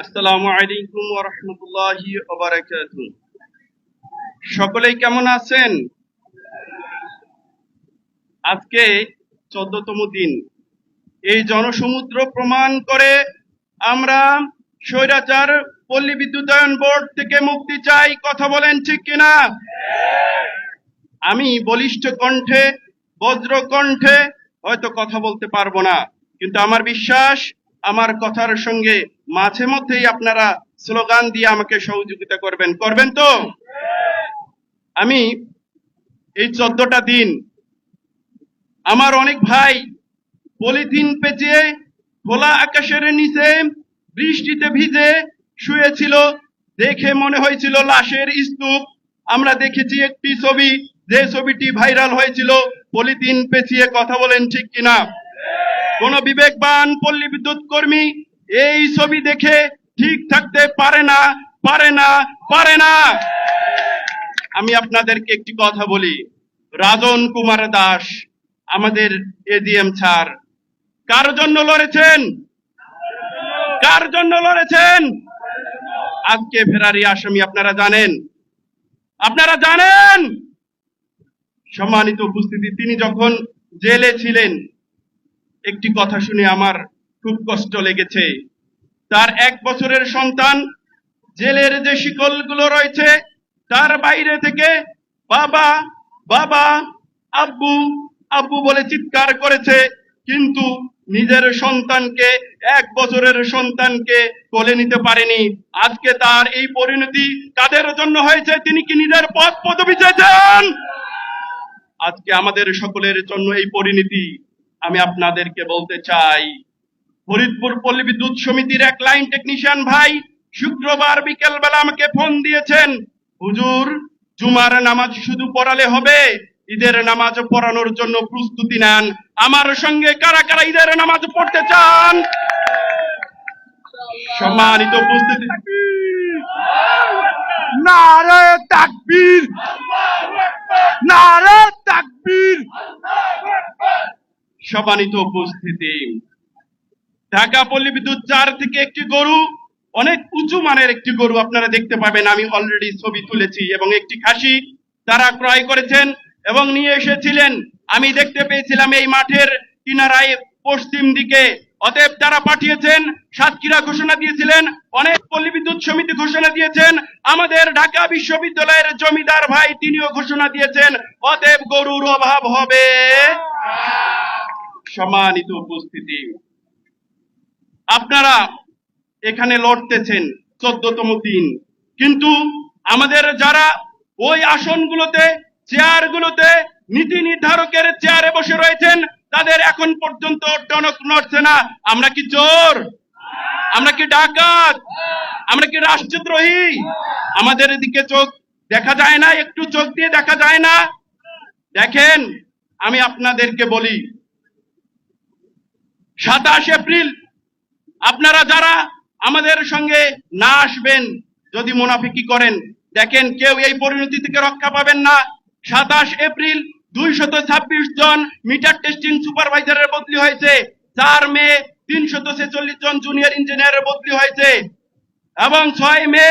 আসসালামু আলাইকুম ওয়া রাহমাতুল্লাহি ওয়া বারাকাতুহু। সকলেই কেমন আছেন? আজকে চোদ্দতম দিন। এই জনসমুদ্র প্রমাণ করে আমরা স্বৈরাচার, পল্লী বিদ্যুতায়ন বোর্ড থেকে মুক্তি চাই। কথা বলেন ঠিক কিনা? আমি বলিষ্ঠ কণ্ঠে, বজ্র কণ্ঠে হয়তো কথা বলতে পারব না। কিন্তু আমার বিশ্বাস, আমার কথার সঙ্গে মাঝে মধ্যেই আপনারা স্লোগান দিয়ে আমাকে সহযোগিতা করবেন। করবেন তো? আমি এই চোদ্দটা দিন আমার অনেক ভাই পলিথিন পেঁচিয়ে খোলা আকাশের নিচে বৃষ্টিতে ভিজে শুয়েছিল, দেখে মনে হয়েছিল লাশের স্তূপ। আমরা দেখেছি একটি ছবি, যে ছবিটি ভাইরাল হয়েছিল। পলিথিন পেঁচিয়ে কথা বলেন ঠিক কিনা? কোন বিবেকবান পল্লী বিদ্যুৎ কর্মী এই ছবি দেখে ঠিক থাকতে পারে না পারে না পারে না। আমি আপনাদেরকে একটি কথা বলি। রাজন কুমার দাস, আমাদের এডিএম স্যার, কার জন্য লড়েছেন? কার জন্য লড়েছেন? আজকে ফেরারি আসামি, আপনারা জানেন। আপনারা জানেন? সম্মানিত উপস্থিতি, তিনি যখন জেলে ছিলেন, একটি কথা শুনে আমার খুব কষ্ট লেগেছে। তার এক বছরের সন্তান জেলের যে শিকলগুলো রয়েছে, তার বাইরে থেকে বাবা বাবা, আব্বু আব্বু বলে চিৎকার করেছে, কিন্তু নিজের সন্তানকে, এক বছরের সন্তানকে কোলে নিতে পারেনি। আজকে তার এই পরিণতি কাদের জন্য হয়েছে? তিনি কি নিজের পদ পদবি চেয়েছেন? আজকে আমাদের সকলের জন্য এই পরিণতি। আমি আপনাদেরকে বলতে চাই ফরিদপুর পল্লী বিদ্যুৎ সমিতির এক লাইন টেকনিশিয়ান ভাই শুক্রবার বিকেল বেলা আমাকে ফোন দিয়েছেন হুজুর জুমার নামাজ শুধু পড়ালে হবে? ঈদের নামাজ পড়ানোর জন্য প্রস্তুতি নেন। আমার সঙ্গে কারা কারা ঈদের নামাজ পড়তে চান? সম্মানিত উপস্থিতি নারে তাকবীর। নারে তাকবীর। সম্মানিত উপস্থিতি। ঢাকা পল্লী বিদ্যুৎ চার থেকে একটি গরু, অনেক উঁচু মানের একটি গরু আপনারা দেখতে পাবেন। আমি অলরেডি ছবি তুলেছি এবং একটি খাসি তারা ক্রয় করেছেন এবং নিয়ে এসেছিলেন। আমি দেখতে পেয়েছিলাম এই মাঠের কিনারায় পশ্চিম দিকে। অতএব তারা পাঠিয়েছেন, সাতক্ষীরা ঘোষণা দিয়েছিলেন, অনেক পল্লী বিদ্যুৎ সমিতি ঘোষণা দিয়েছেন, আমাদের ঢাকা বিশ্ববিদ্যালয়ের জমিদার ভাই তিনিও ঘোষণা দিয়েছেন, অতএব গরুর অভাব হবে। সম্মানিত উপস্থিতি। আপনারা এখানে লড়তেছেন চোদ্দতম দিন। কিন্তু আমাদের যারা ওই আসনগুলোতে, চেয়ারগুলোতে নীতি নির্ধারকের চেয়ারে বসে রয়েছেন, তাদের এখন পর্যন্ত টনক নড়ছে না। আমরা কি চোর? আমরা কি ডাকাত? আমরা কি রাষ্ট্রদ্রোহী? আমাদের এদিকে চোখ দেখা যায় না, একটু চোখ দিয়ে দেখা যায় না। দেখেন, আমি আপনাদেরকে বলি, সাতাশ এপ্রিল আপনারা যারা আমাদের সঙ্গে না আসবেন, যদি মুনাফিকি করেন, দেখেন কেউ এই পরিণতি থেকে রক্ষা পাবেন না। সাতাশ এপ্রিল দুইশত ছাব্বিশ জন মিটার টেস্টিং সুপারভাইজারের বদলি হয়েছে। চার মে তিনশত ছেচল্লিশ জন জুনিয়র ইঞ্জিনিয়ারের বদলি হয়েছে। এবং ছয় মে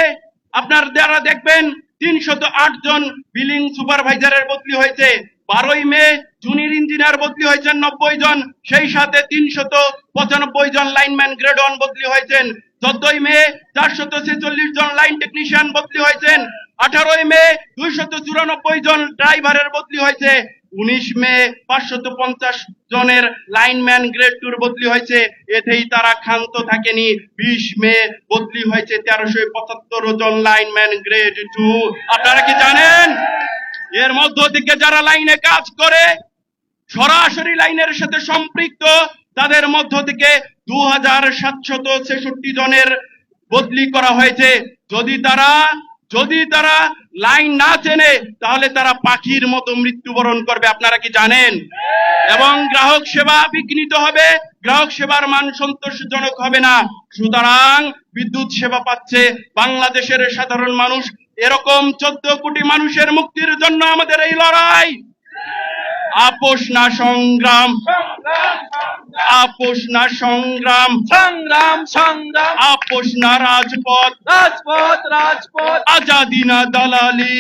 আপনার যারা দেখবেন, তিনশত আট জন বিলিং সুপারভাইজারের বদলি হয়েছে। বারোই মে জুনিয়র ইঞ্জিনিয়ার বদলি হয়েছেন নব্বই জন, সেই সাথে তিনশত পঁচানব্বই জন লাইনম্যান গ্রেড ওয়ান বদলি হয়েছেন। চোদ্দই মে চারশত ছেচল্লিশ জন লাইন টেকনিশিয়ান বদলি হয়েছেন। আঠারোই মে দুইশত চুরানব্বই জন ড্রাইভারের বদলি হয়েছে। উনিশ মে পাঁচশত পঞ্চাশ জনের লাইনম্যান গ্রেড টুর বদলি হয়েছে। এতেই তারা ক্ষান্ত থাকেনি। বিশ মে বদলি হয়েছে তেরোশো পঁচাত্তর জন লাইনম্যান গ্রেড টু আপনারা কি জানেন? এর মধ্য থেকে যারা লাইনে কাজ করে সরাসরি লাইনের সাথে সম্পৃক্ত। তাদের মধ্য থেকে দু হাজার সাতশত ছেষট্টি জনের বদলি করা হয়েছে। যদি তারা যদি তারা লাইন না চেনে, তাহলে তারা পাখির মতো মৃত্যুবরণ করবে। আপনারা কি জানেন? এবং গ্রাহক সেবা বিঘ্নিত হবে। গ্রাহক সেবার মান সন্তোষজনক হবে না। সুতরাং বিদ্যুৎ সেবা পাচ্ছে বাংলাদেশের সাধারণ মানুষ। এরকম চোদ্দ কোটি মানুষের মুক্তির জন্য আমাদের এই লড়াই। আপোষ না সংগ্রাম। আপোষ না সংগ্রাম। সংগ্রাম সংগ্রাম। আপোষ না রাজপথ। রাজপথ রাজপথ। আজাদি না দালালি।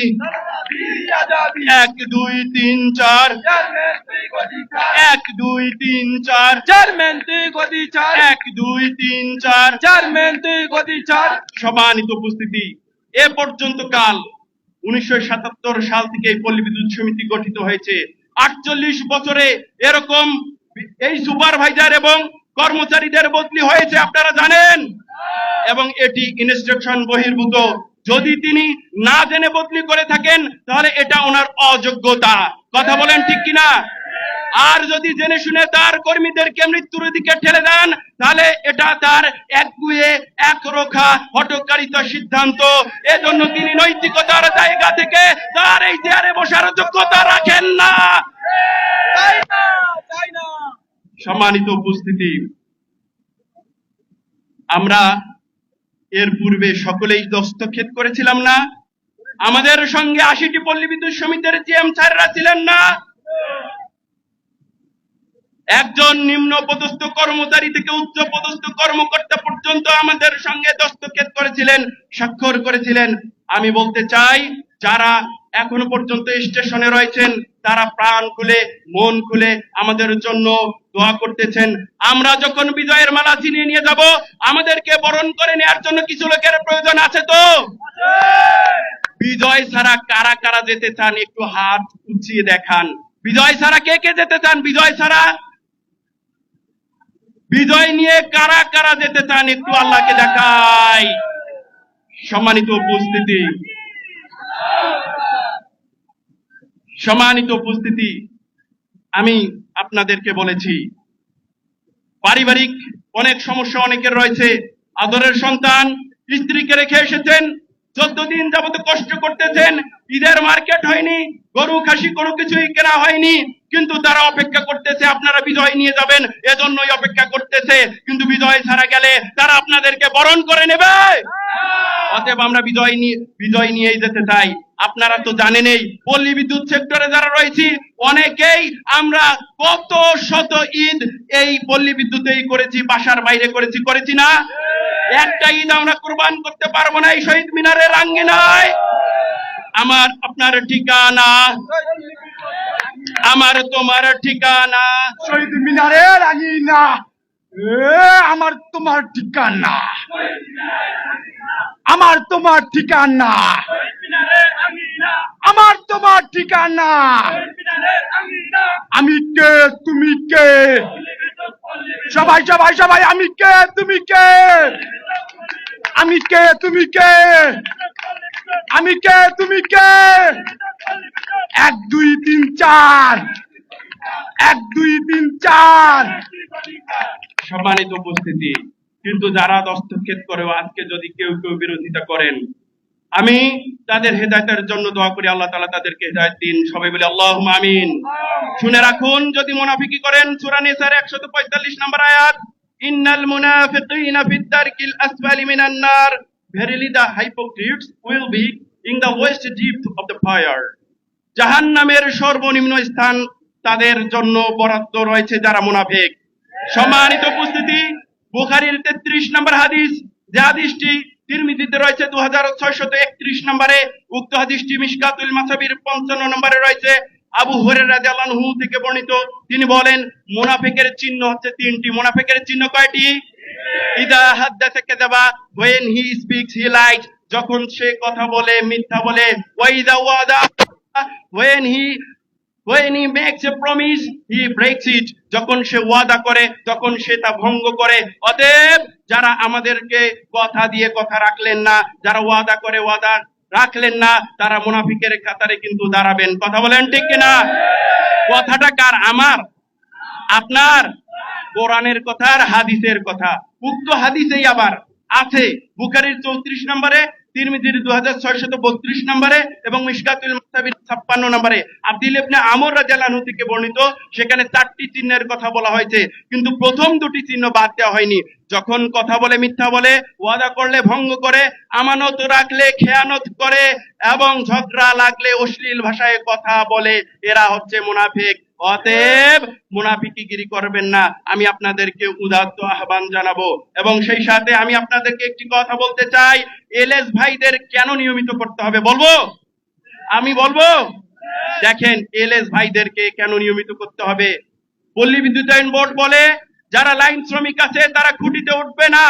এক দুই তিন চার। এক দুই তিন চার। চেয়ারম্যান তুই গদি চার এক দুই তিন চার। চেয়ারম্যান তুই গদি চার সম্মানিত উপস্থিতি এ পর্যন্ত কাল উনিশশো সাতাত্তর সাল থেকে এই পল্লী বিদ্যুৎ সমিতি গঠিত হয়েছে। আটচল্লিশ বছরে এরকম এই সুপারভাইজার এবং কর্মচারীদের বদলি হয়েছে, আপনারা জানেন? এবং এটি ইনস্ট্রাকশন বহির্ভূত। যদি তিনি না জেনে বদলি করে থাকেন, তাহলে এটা ওনার অযোগ্যতা। কথা বলেন ঠিক কিনা? আর যদি জেনে শুনে তার কর্মীদেরকে মৃত্যুর দিকে ঠেলে দেন তাহলে এটা তার একগুয়ে একরোখা হটকারিতা সিদ্ধান্ত। এজন্য তিনি নৈতিকতার জায়গা থেকে তার এই চেয়ারে বসার যোগ্যতা রাখেন না। সম্মানিত উপস্থিতি আমরা এর পূর্বে সকলেই দস্তক্ষেপ করেছিলাম না? আমাদের সঙ্গে আশিটি পল্লী বিদ্যুৎ সমিতির জিএম স্যাররা ছিলেন না? একজন নিম্ন পদস্থ কর্মচারী থেকে উচ্চ পদস্থ কর্মকর্তা পর্যন্ত আমাদের সঙ্গে দস্তক্ষেপ করেছিলেন, স্বাক্ষর করেছিলেন। আমি বলতে চাই, যারা এখনও পর্যন্ত স্টেশনে রয়েছেন, তারা প্রাণ খুলে, মন খুলে আমাদের জন্য দোয়া করতেছেন। আমরা যখন বিজয়ের মালা ছিনিয়ে নিয়ে যাব, আমাদেরকে বরণ করে নেওয়ার জন্য কিছু লোকের প্রয়োজন আছে তো? বিজয় ছাড়া কারা কারা যেতে চান, একটু হাত উঁচিয়ে দেখান। বিজয় ছাড়া কে কে যেতে চান? বিজয় ছাড়া বিজয় নিয়ে কারা কারা যেতে চান একটু আল্লাহকে দেখাই। সম্মানিত উপস্থিতি। সম্মানিত উপস্থিতি, আমি আপনাদেরকে বলেছি, পারিবারিক অনেক সমস্যা অনেকের রয়েছে। আদরের সন্তান, স্ত্রীকে রেখে এসেছেন চোদ্দ দিন যাবত কষ্ট করতেছেন, ঈদের মার্কেট হয়নি, গরু, খাসি কোনো কিছুই কেনা হয়নি, কিন্তু তারা অপেক্ষা করতেছে, আপনারা বিজয় নিয়ে যাবেন, এজন্যই অপেক্ষা করতেছে, কিন্তু বিজয় ছাড়া গেলে তারা আপনাদেরকে বরণ করে নেবে। অতএব আমরা বিজয় নিয়ে, বিজয় নিয়েই যেতে চাই। আপনারা তো জানেনই, পল্লী বিদ্যুৎ সেক্টরে যারা রয়েছি, অনেকেই আমরা কত শত ঈদ এই পল্লী বিদ্যুতেই করেছি, বাসার বাইরে করেছি করেছি না? একটা ঈদ আমরা কোরবান করতে পারব না, এই শহীদ মিনারের আঙ্গিনায়। আমার আপনার ঠিকানা, আমার তোমার ঠিকানা। শহীদ মিনারে রাগি না আমার তোমার ঠিকানা। আমার তোমার ঠিকানা। আমার তোমার ঠিকানা। আমি কে, তুমি কে? সবাই সবাই সবাই, আমি কে, তুমি কে? আমি কে? তুমি কে? আমি কে? তুমি কে? এক দুই তিন চার। এক দুই তিন চার। সম্মানিত উপস্থিতি কিন্তু যারা দস্তক্ষেপ করে আজকে যদি কেউ কেউ বিরোধিতা করেন আমি তাদের হেদায়তের জন্য দোয়া করি আল্লাহ তালা তাদেরকে হেদায়ত দিন। সবাই বলে আল্লাহ আমিন। শুনে রাখুন যদি মোনাফিকি করেন সূরা নিসার 145 নম্বর আয়াত। ইন্নাল মুনাফিকিনা ফিদ দারকিল আসফালি মিনান নার verily the hypocrites will be in the worst depth of the fire. জাহান্নামের সর্বনিম্ন স্থান তাদের জন্য বরাদ্দ রয়েছে যারা মুনাফিক। সম্মানিত উপস্থিতি, বুখারীর 33 নম্বর হাদিস, যে হাদিসটি তিরমিজিতে রয়েছে 2631 নম্বরে, উক্ত হাদিসটি মিশকাতুল মাসাবির 55 নম্বরে রয়েছে। আবু রাদিয়াল্লাহু থেকে বর্ণিত, তিনি বলেন, মুনাফিকের চিহ্ন হচ্ছে তিনটি। মুনাফিকের চিহ্ন কয়টি? ইদা হাদ্দাসা কাযাবা, when he speaks, he lies, যখন সে কথা বলে, মিথ্যা বলে। ওয়াইদা ওয়াদা, when he when he makes a promise, he breaks it যখন সে ওয়াদা করে তখন সে তা ভঙ্গ করে। অতএব, যারা আমাদেরকে কথা দিয়ে কথা রাখলেন না, যারা ওয়াদা করে, ওয়াদা রাখলেন না, তারা মুনাফিকের কাতারে কিন্তু দাঁড়াবেন। কথা বলেন ঠিক কিনা? কথাটা কার? আমার? আপনার? কোরআনের কথা আর হাদিসের কথা। উক্ত হাদিসেই আবার আছে বুখারীর চৌত্রিশ নম্বরে, তিরমিজির দু হাজার ছয়শত বত্রিশ নম্বরে এবং মিশকাতুল মুস্তাবির ছাপ্পান্ন নম্বরে। আব্দুল ইবনে আমর আনহু থেকে বর্ণিত, সেখানে চারটি চিহ্নের কথা বলা হয়েছে। কিন্তু প্রথম দুটি চিহ্ন বাদ দেওয়া হয়নি। যখন কথা বলে, মিথ্যা বলে, ওয়াদা করলে ভঙ্গ করে, আমানত রাখলে, খেয়ানত করে, এবং ঝগড়া লাগলে অশ্লীল ভাষায় কথা বলে, এরা হচ্ছে মুনাফিক। অতএব মুনাফিকিগিরি করবেন না। আমি আপনাদেরকে উদাত্ত আহ্বান জানাব। এবং সেই সাথে আমি আপনাদেরকে একটি কথা বলতে চাই। এলএস ভাইদের কেন নিয়মিত করতে হবে বলব? আমি বলব? দেখেন, এলএস ভাইদেরকে কেন নিয়মিত করতে হবে? পল্লী বিদ্যুতায়ন বোর্ড বলে যারা লাইন শ্রমিক আছে, তারা খুঁটিতে উঠবে না।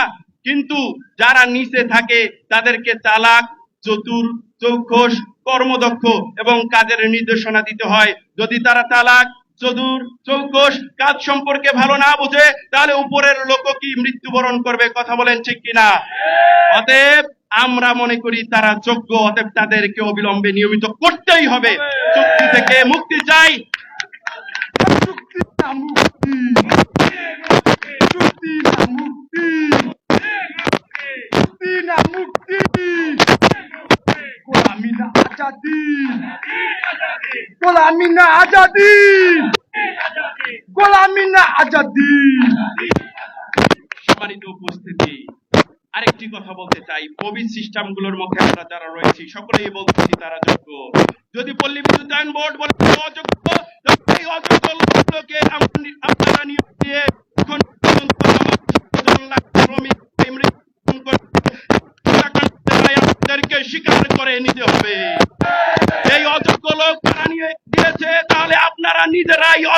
কিন্তু যারা নিচে থাকে, তাদেরকে চালাক চতুর চৌখস কর্মদক্ষ এবং কাজের নির্দেশনা দিতে হয়। যদি তারা চালাক চতুর চৌকস কাজ সম্পর্কে ভালো না বুঝে, তাহলে উপরের লোক কি মৃত্যুবরণ করবে, কথা বলেন ঠিক কিনা? অতএব আমরা মনে করি তারা যোগ্য, অতএব তাদেরকে অবিলম্বে নিয়মিত করতেই হবে। চুক্তি থেকে মুক্তি চাই চুক্তি না মুক্তি চুক্তি না মুক্তি চুক্তি না মুক্তি গোলামি না আজাদি। গোলামি না আজাদি। গোলামি না আজাদি। সম্মানিত উপস্থিতি, আরেকটি কথা বলতে চাই। কোভিড সিস্টেম মধ্যে আমরা যারা রয়েছি, সকলেই বলতেছি তারা যোগ্য। যদি পল্লী বিদ্যুতায়ন বোর্ড বলে অযোগ্য এই অযোগ্য লোকগুলোকে আপনারা নিয়োগ দিয়ে স্বীকার করে নিতে হবে। এই অযোগ্য লোক